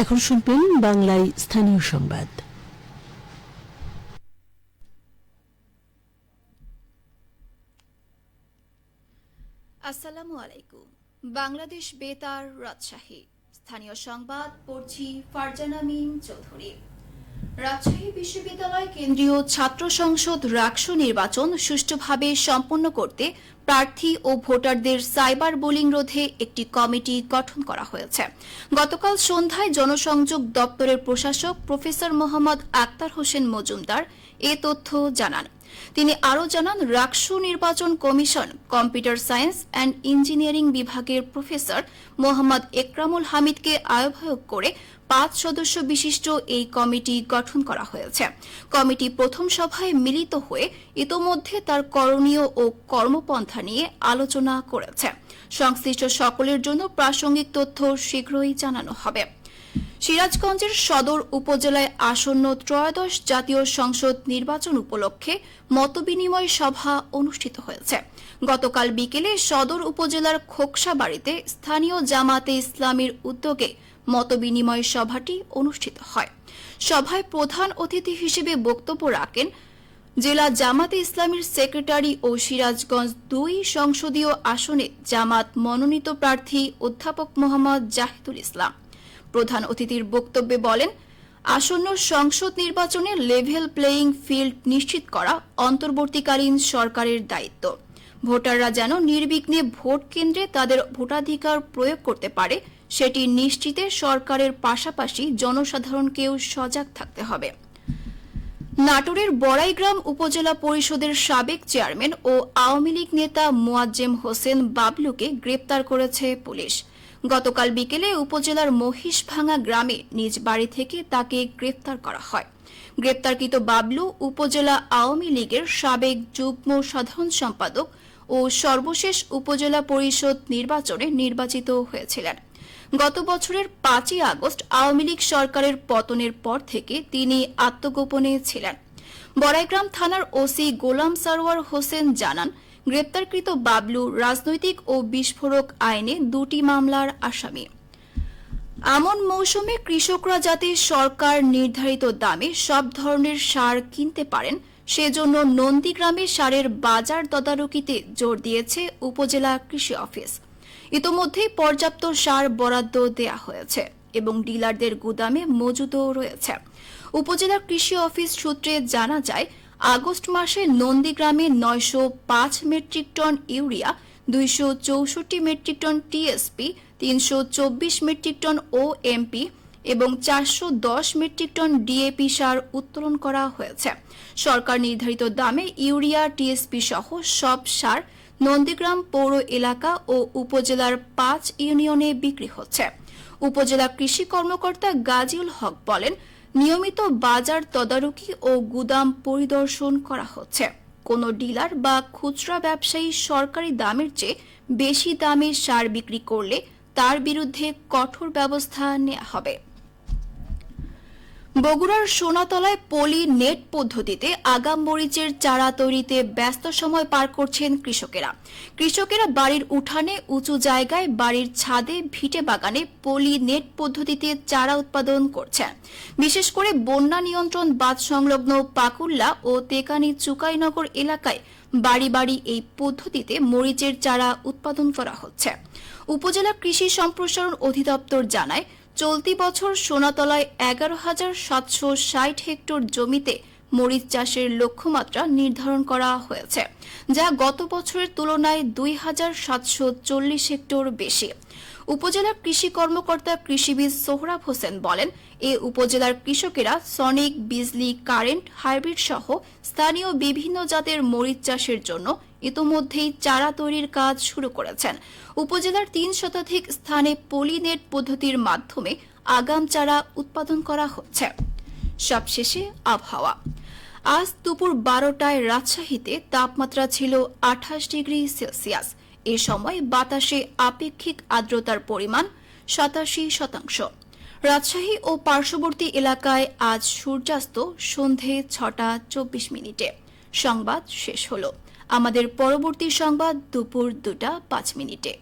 এখন শুনবেন বাংলায় স্থানীয় সংবাদ। আসসালামু আলাইকুম। বাংলাদেশ বেতার রাজশাহী। স্থানীয় সংবাদ পড়ছি ফারজানা মিম চৌধুরী। রাজশাহী বিশ্ববিদ্যালয় কেন্দ্রীয় ছাত্র সংসদ রাক্স নির্বাচন সুষ্ঠুভাবে সম্পন্ন করতে প্রার্থী ও ভোটারদের সাইবার বোলিং রোধে একটি কমিটি গঠন করা হয়েছে। গতকাল সন্ধ্যায় জনসংযোগ দপ্তরের প্রশাসক প্রফেসর মোহাম্মদ আক্তার হোসেন মজুমদার এ তথ্য জানান। তিনি আরও জানান, রাকসু নির্বাচন commission, computer science and engineering বিভাগের প্রফেসর মোহাম্মদ একরামুল হামিদকে আহ্বায়ক করে পাঁচ সদস্য বিশিষ্ট এই কমিটি গঠন করা হয়েছে। কমিটি প্রথম সভায় মিলিত হয়ে ইতোমধ্যে তার করণীয় ও কর্মপন্থা নিয়ে আলোচনা করেছে। সংশ্লিষ্ট সকলের জন্য প্রাসঙ্গিক তথ্য শীঘ্রই জানানো হবে। সিরাজগঞ্জের সদর উপজেলায় আসন্ন ত্রয়োদশ জাতীয় সংসদ নির্বাচন উপলক্ষে মতবিনিময় সভা অনুষ্ঠিত হয়েছে। গতকাল বিকেলে সদর উপজেলার খোকসা বাড়িতে স্থানীয় জামাতে ইসলামীর উদ্যোগে মতবিনিময় সভাটি অনুষ্ঠিত হয়। সভায় প্রধান অতিথি হিসেবে বক্তব্য রাখেন জেলা জামাতে ইসলামীর সেক্রেটারি ও সিরাজগঞ্জ দুই সংসদীয় আসনে জামাত মনোনীত প্রার্থী অধ্যাপক মোহাম্মদ জাহিদুল ইসলাম। প্রধান অতিথির বক্তব্যে বলেন, আসন্ন সংসদ নির্বাচনে লেভেল প্লেয়িং ফিল্ড নিশ্চিত করা অন্তর্বর্তীকালীন সরকারের দায়িত্ব। ভোটাররা যেন নির্বিঘ্নে ভোট কেন্দ্রে তাদের ভোটাধিকার প্রয়োগ করতে পারে, সেটি নিশ্চিতে সরকারের পাশাপাশি জনসাধারণকেও সজাগ থাকতে হবে। নাটোরের বড়াইগ্রাম উপজেলা পরিষদের সাবেক চেয়ারম্যান ও আওয়ামী লীগ নেতা মোয়াজ্জেম হোসেন বাবলুকে গ্রেপ্তার করেছে পুলিশ। গতকাল বিকেলে উপজেলার মহিষভাঙ্গা গ্রামে নিজ বাড়ি থেকে তাকে গ্রেফতার করা হয়। গ্রেপ্তারকৃত বাবলু উপজেলা আওয়ামী লীগের সাবেক যুগ্ম সাধারণ সম্পাদক ও সর্বশেষ উপজেলা পরিষদ নির্বাচনে নির্বাচিত হয়েছিলেন। গত বছরের পাঁচই আগস্ট আওয়ামী লীগ সরকারের পতনের পর থেকে তিনি আত্মগোপনে ছিলেন। বড়াইগ্রাম থানার ওসি গোলাম সারোয়ার হোসেন জানান গ্রেপ্তারকৃত বাবলু রাজনৈতিক ও বিস্ফোরক আইনে দুটি মামলার আসামি। আমন মৌসুমে কৃষকরা যাতে সরকার নির্ধারিত দামে সব ধরনের সার কিনতে পারেন, সেজন্য নন্দীগ্রামে সারের বাজার তদারকিতে জোর দিয়েছে উপজেলা কৃষি অফিস। ইতোমধ্যেই পর্যাপ্ত সার বরাদ্দ দেয়া হয়েছে এবং ডিলারদের গুদামে মজুদও রয়েছে। উপজেলা কৃষি অফিস সূত্রে জানা যায় আগস্ট মাসে নন্দীগ্রামে নয়শো পাঁচ মেট্রিক টন ইউরিয়া, দুইশো চৌষট্টি মেট্রিক টন টিএসপি, তিনশো চব্বিশ মেট্রিক টন ওএমপি এবং চারশো দশ মেট্রিক টন ডিএপি সার উত্তোলন করা হয়েছে। সরকার নির্ধারিত দামে ইউরিয়া, টিএসপি সহ সব সার নন্দীগ্রাম পৌর এলাকা ও উপজেলার পাঁচ ইউনিয়নে বিক্রি হচ্ছে। উপজেলা কৃষি কর্মকর্তা গাজীউল হক বলেন, নিয়মিত বাজার তদারকি ও গুদাম পরিদর্শন করা হচ্ছে। কোন ডিলার বা খুচরা ব্যবসায়ী সরকারি দামের চেয়ে বেশি দামে সার বিক্রি করলে তার বিরুদ্ধে কঠোর ব্যবস্থা নেওয়া হবে। বগুড়ার সোনাতলায় পলি নেট পদ্ধতিতে আগাম মরিচের চারা তৈরিতে ব্যস্ত সময় পার করছেন কৃষকেরা। কৃষকেরা বাড়ির উঠানে উঁচু জায়গায় বাড়ির ছাদে ভিটে বাগানে পলি নেট পদ্ধতিতে চারা উৎপাদন করছেন। বিশেষ করে বন্যা নিয়ন্ত্রণ বাঁধ সংলগ্ন পাকুল্লা ও তেকানি চুকাইনগর এলাকায় বাড়ি বাড়ি এই পদ্ধতিতে মরিচের চারা উৎপাদন করা হচ্ছে। উপজেলা কৃষি সম্প্রসারণ অধিদপ্তর জানায় চলতি বছর সোনাতলায় এগারো হাজার সাতশো ষাট হেক্টর জমিতে মরিচ চাষের লক্ষ্যমাত্রা নির্ধারণ করা হয়েছে, যা গত বছরের তুলনায় দুই হাজার সাতশো চল্লিশ হেক্টর বেশি। উপজেলা কৃষি কর্মকর্তা কৃষিবিদ সোহরাব হোসেন বলেন, এ উপজেলার কৃষকেরা সনিক, বিজলি, কারেন্ট, হাইব্রিড সহ স্থানীয় বিভিন্ন জাতের মরিচ চাষের জন্য ইতোমধ্যেই চারা তৈরির কাজ শুরু করেছেন। উপজেলার তিন শতাধিক স্থানে পলিনেট পদ্ধতির মাধ্যমে আগাম চারা উৎপাদন করা হচ্ছে। সবশেষে আবহাওয়া। আজ দুপুর বারোটায় রাজশাহীতে তাপমাত্রা ছিল আঠাশ ডিগ্রি সেলসিয়াস। এ সময় বাতাসে আপেক্ষিক আর্দ্রতার পরিমাণ সাতাশি শতাংশ। রাজশাহী ও পার্শ্ববর্তী এলাকায় আজ সূর্যাস্ত সন্ধে ছটা চব্বিশ মিনিটে। সংবাদ শেষ হলো। আমাদের পরবর্তী সংবাদ দুপুর দুটা পাঁচ মিনিটে।